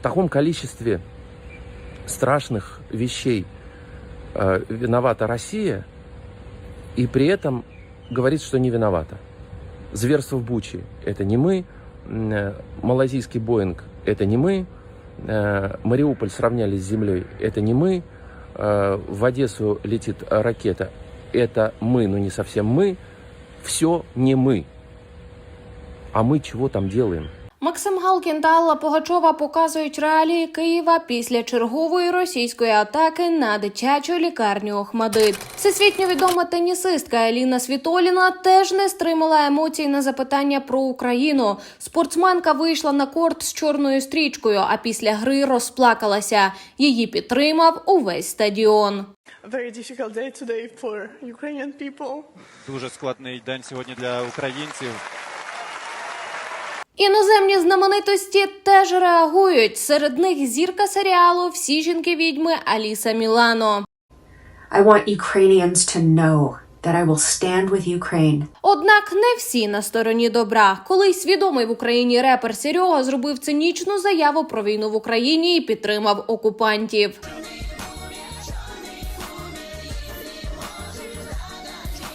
В таком количестве страшных вещей э, виновата Россия, и при этом говорит, что не виновата. Зверство в Буче – это не мы, э, малазийский Боинг – это не мы, э, Мариуполь сравняли с землей – это не мы, э, в Одессу летит ракета – это мы, но не совсем мы, все не мы. А мы чего там делаем? Максим Галкін та Алла Погачова показують реалії Києва після чергової російської атаки на дитячу лікарню Охмадит. Всесвітньо відома тенісистка Еліна Світоліна теж не стримала емоцій на запитання про Україну. Спортсменка вийшла на корт з чорною стрічкою, а після гри розплакалася. Її підтримав увесь стадіон. Дуже складний день сьогодні для українців. Іноземні знаменитості теж реагують. Серед них зірка серіалу Всі жінки відьми Аліса Мілано. I want Ukrainians to know that I will stand with Ukraine. Однак не всі на стороні добра. Колись відомий в Україні репер Серега зробив цинічну заяву про війну в Україні і підтримав окупантів.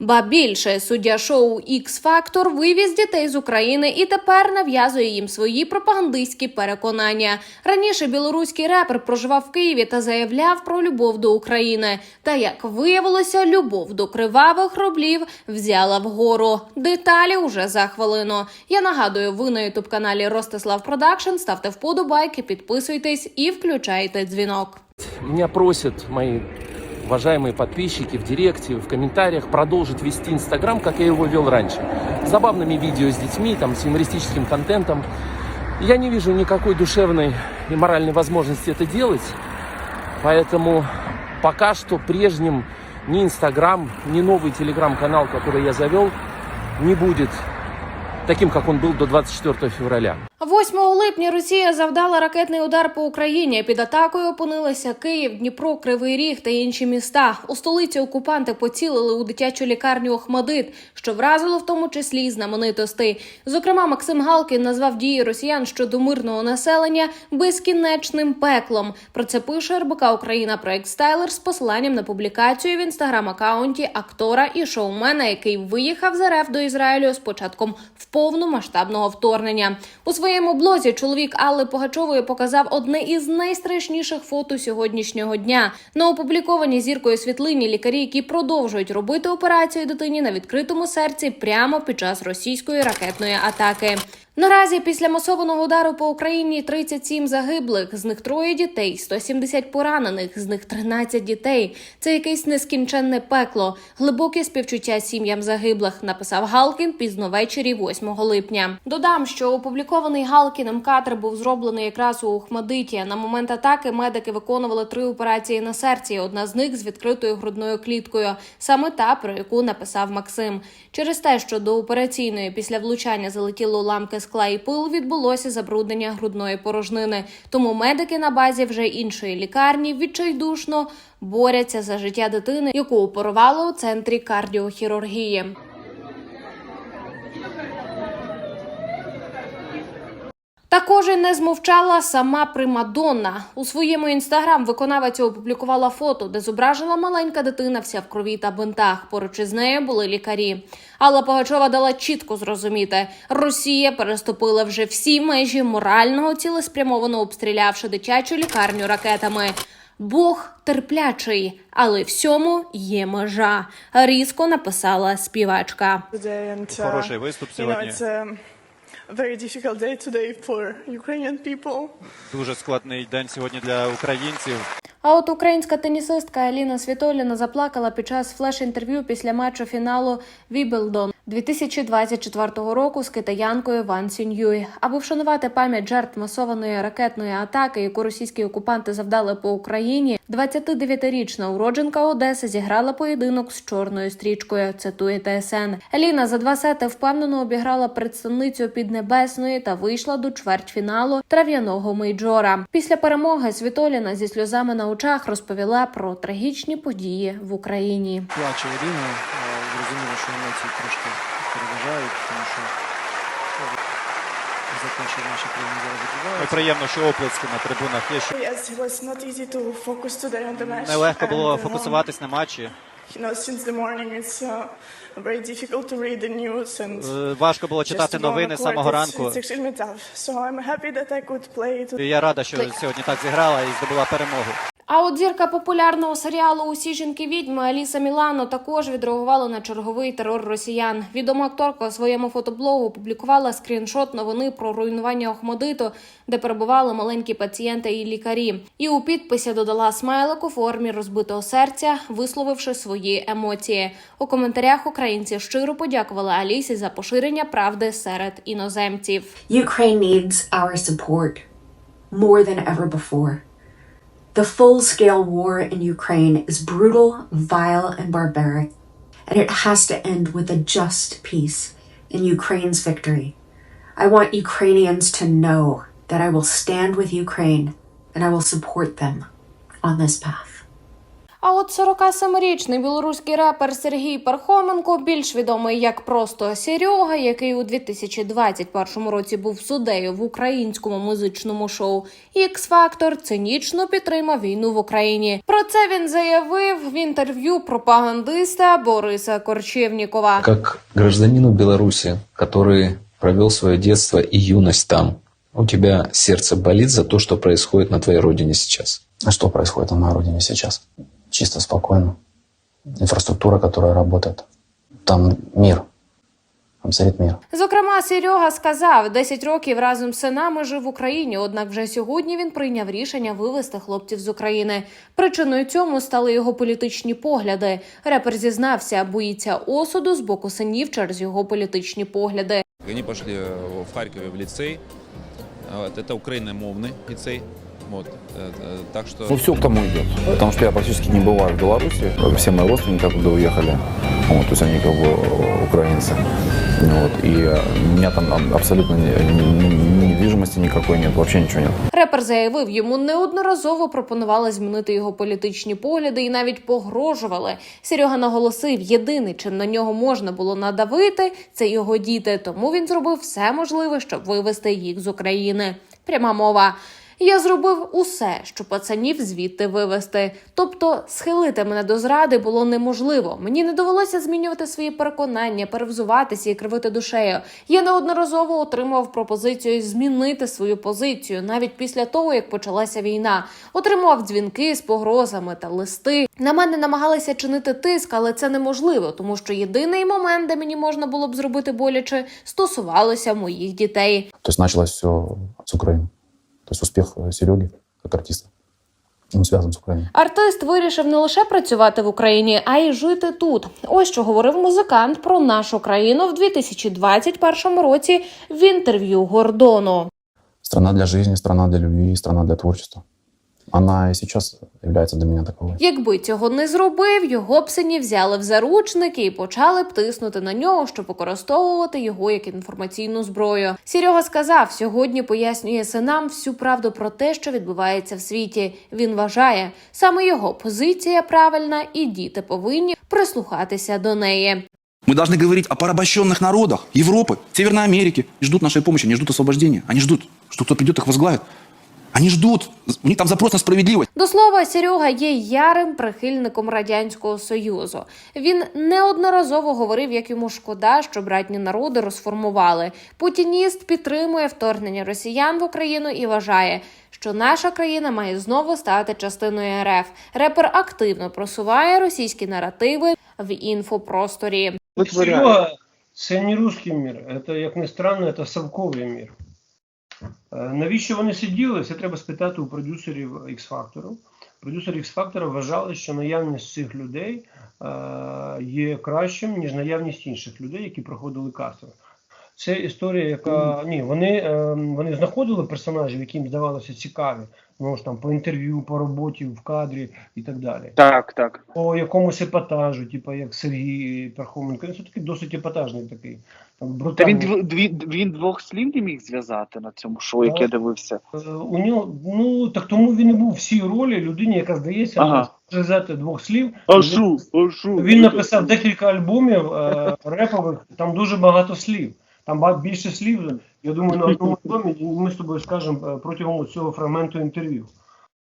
Ба більше суддя шоу X Factor вивіз дітей з України і тепер нав'язує їм свої пропагандистські переконання. Раніше білоруський репер проживав в Києві та заявляв про любов до України. Та як виявилося, любов до кривавих рублів взяла вгору. Деталі уже за хвилину. Я нагадую, ви на ютуб каналі Ростислав Продакшн. Ставте вподобайки, підписуйтесь і включайте дзвінок. Меня просят мои уважаемые подписчики в директе, в комментариях продолжить вести Инстаграм, как я его вел раньше. Забавными видео с детьми, там, с юмористическим контентом. Я не вижу никакой душевной и моральной возможности это делать. Поэтому пока что прежним ни Инстаграм, ни новый Телеграм-канал, который я завел, не будет таким, как он был до 24 февраля. 8 липня Росія завдала ракетний удар по Україні. Під атакою опинилися Київ, Дніпро, Кривий Ріг та інші міста. У столиці окупанти поцілили у дитячу лікарню Охмадит, що вразило в тому числі й знаменитостей. Зокрема, Максим Галкін назвав дії росіян щодо мирного населення безкінечним пеклом. Про це пише РБК Україна проект Стайлер з посиланням на публікацію в інстаграм-акаунті актора і шоумена, який виїхав з РФ до Ізраїлю з початком в повномасштабного вторгнення. У своєму блозі чоловік Алли Погачової показав одне із найстрашніших фото сьогоднішнього дня. На опублікованій зіркою світлині лікарі, які продовжують робити операцію дитині на відкритому серці прямо під час російської ракетної атаки. Наразі після масованого удару по Україні 37 загиблих, з них троє дітей, 170 поранених, з них 13 дітей. Це якесь нескінченне пекло. Глибоке співчуття сім'ям загиблих, написав Галкін пізно ввечері 8 липня. Додам, що опублікований Галкіним кадр був зроблений якраз у Ухмадиті. На момент атаки медики виконували три операції на серці. Одна з них з відкритою грудною кліткою, саме та про яку написав Максим. Через те, що до операційної після влучання залетіли уламки скла і пил, відбулося забруднення грудної порожнини. Тому медики на базі вже іншої лікарні відчайдушно борються за життя дитини, яку опорувало у центрі кардіохірургії. Також і не змовчала сама Примадонна. У своєму інстаграм виконавиця опублікувала фото, де зображена маленька дитина вся в крові та бинтах. Поруч із нею були лікарі. Алла Погачова дала чітко зрозуміти, Росія переступила вже всі межі морального, цілеспрямовано обстрілявши дитячу лікарню ракетами. Бог терплячий, але всьому є межа. Різко написала співачка. Хороший виступ сьогодні. Very difficult day today for Ukrainian people. Дуже складний день сьогодні для українців. А от українська тенісистка Аліна Світоліна заплакала під час флеш-інтерв'ю після матчу фіналу Вібелдон 2024 року з китаянкою Ван Сіньюй. Аби вшанувати пам'ять жертв масованої ракетної атаки, яку російські окупанти завдали по Україні, 29-річна уродженка Одеси зіграла поєдинок з чорною стрічкою. Цитує ТСН. Еліна за два сети впевнено обіграла представницю Піднебесної та вийшла до чвертьфіналу трав'яного мейджора. Після перемоги Світоліна зі сльозами на очах розповіла про трагічні події в Україні. плаче Ірина. Що емоції трошки переважають, тому що ну, за те, що в нашій країні зараз Ну, відбувається. приємно, що оплески на трибунах є. Що Yes, it was not easy to focus today on the match. нелегко було фокусуватись на матчі. You know, since the morning, it's uh, very difficult to read the news and Е, Важко було читати новини з самого ранку. it's extremely tough. So I'm happy that I could play today. І я рада, що сьогодні так зіграла і здобула перемогу. А от зірка популярного серіалу Усі жінки відьми Аліса Мілано також відреагувала на черговий терор росіян. Відома акторка у своєму фотоблогу публікувала скріншот новини про руйнування Охмадиту, де перебували маленькі пацієнти і лікарі. І у підписі додала смайлик у формі розбитого серця, висловивши свої емоції. У коментарях українці щиро подякували Алісі за поширення правди серед іноземців. Ukraine needs our support more than ever before. The full scale war in Ukraine is brutal, vile, and barbaric, and it has to end with a just peace and Ukraine's victory. I want Ukrainians to know that I will stand with Ukraine and I will support them on this path. А от 47-річний білоруський репер Сергій Пархоменко, більш відомий як просто Серега, який у 2021 році був суддею в українському музичному шоу X Factor, цинічно підтримав війну в Україні. Про це він заявив в інтерв'ю пропагандиста Бориса Корчевнікова. Как гражданину Беларуси, который провел свое детство и юность там, у тебя сердце болит за то, что происходит на твоей родине сейчас. А что происходит на моей родине? Чисто спокойно. Инфраструктура, которая работает. Там мир. Там царит мир. Зокрема, Серега сказав, 10 років разом з синами жив в Україні. Однак вже сьогодні він прийняв рішення вивезти хлопців з України. Причиною цьому стали його політичні погляди. Репер зізнався, боїться осуду з боку синів через його політичні погляди. Они пошли э, в Харькове в лицей. Вот, это украиномовный лицей. Вот, э, э, так что... Ну, все к тому идет. Потому что я практически не бываю в Беларуси. Все мои родственники оттуда уехали. Вот, то есть они как бы э, украинцы. Ну, Вот, и э, у меня там а- абсолютно ни, ни- ни недвижимости никакой нет, вообще ничего нет. Репер заявив, йому неодноразово пропонували змінити його політичні погляди і навіть погрожували. Серега наголосив, єдине, чим на нього можна було надавити, це його діти. Тому він зробив все можливе, щоб вивести їх з України. Пряма мова. Я зробив усе, щоб пацанів звідти вивести. Тобто, схилити мене до зради було неможливо. Мені не довелося змінювати свої переконання, перевзуватися і кривити душею. Я неодноразово отримав пропозицію змінити свою позицію навіть після того, як почалася війна. Отримував дзвінки з погрозами та листи. На мене намагалися чинити тиск, але це неможливо, тому що єдиний момент, де мені можна було б зробити боляче, стосувалося моїх дітей. То есть началось все с Украины. То есть успех э, Сереги как артиста. Він зв'язаний з Україною. Артист вирішив не лише працювати в Україні, а й жити тут. Ось що говорив музикант про нашу країну в 2021 році в інтерв'ю Гордону. Страна для життя, страна для любви, страна для творчества. Она и сейчас является для меня таковой. Якби цього не зробив, його б сині взяли в заручники і почали б тиснути на нього, щоб використовувати його як інформаційну зброю. Серега сказав, сьогодні пояснює синам всю правду про те, що відбувається в світі. Він вважає, саме його позиція правильна, і діти повинні прислухатися до неї. Мы должны говорить о порабощенных народах Европы, Северной Америки. И ждут нашей помощи, они ждут освобождения. Они ждут, что кто придет их возглавит. Они ждут. У них там запрос на справедливость. До слова, Серега є ярим прихильником радянського союзу. Він неодноразово говорив, як йому шкода, що братні народи розформували. Путініст підтримує вторгнення росіян в Україну і вважає, що наша країна має знову стати частиною РФ. Репер активно просуває російські наративи в інфопросторі. Серега, це не русський мір, це, як не странно, це совковий мір. Е, Навіщо вони сиділи? Це треба спитати у продюсерів X-Factor. Продюсери X-Factor вважали, що наявність цих людей е, є кращим, ніж наявність інших людей, які проходили кастинг. Це історія, яка ні, вони, е, вони знаходили персонажів, які їм здавалося цікаві. Ну ж там по інтерв'ю, по роботі, в кадрі і так далі. Так, так. По якомусь епатажу, типу як Сергій Пархоменко. Він все-таки досить епатажний такий. там, Та він, він, він двох слів не міг зв'язати на цьому шоу, яке я дивився. Е, У нього, ну так тому він і був в цій ролі людині, яка здається, Ага. зв'язати двох слів. А шу, а шу. Він написав декілька альбомів е, репових, там дуже багато слів. Там більше слів, Я думаю, на одному домі ми з тобою скажемо е, протягом цього фрагменту інтерв'ю.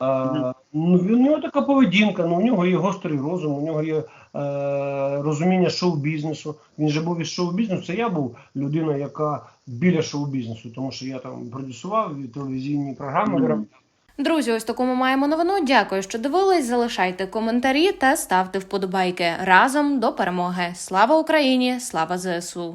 А, ну, у нього така поведінка, ну, у нього є гострий розум, у нього є е, розуміння шоу-бізнесу. Він же був із шоу-бізнесу. Це я був людина, яка біля шоу-бізнесу, тому що я там продюсував телевізійні програми. виробляв. Друзі, ось таку ми маємо новину. Дякую, що дивились. Залишайте коментарі та ставте вподобайки разом до перемоги. Слава Україні! Слава ЗСУ!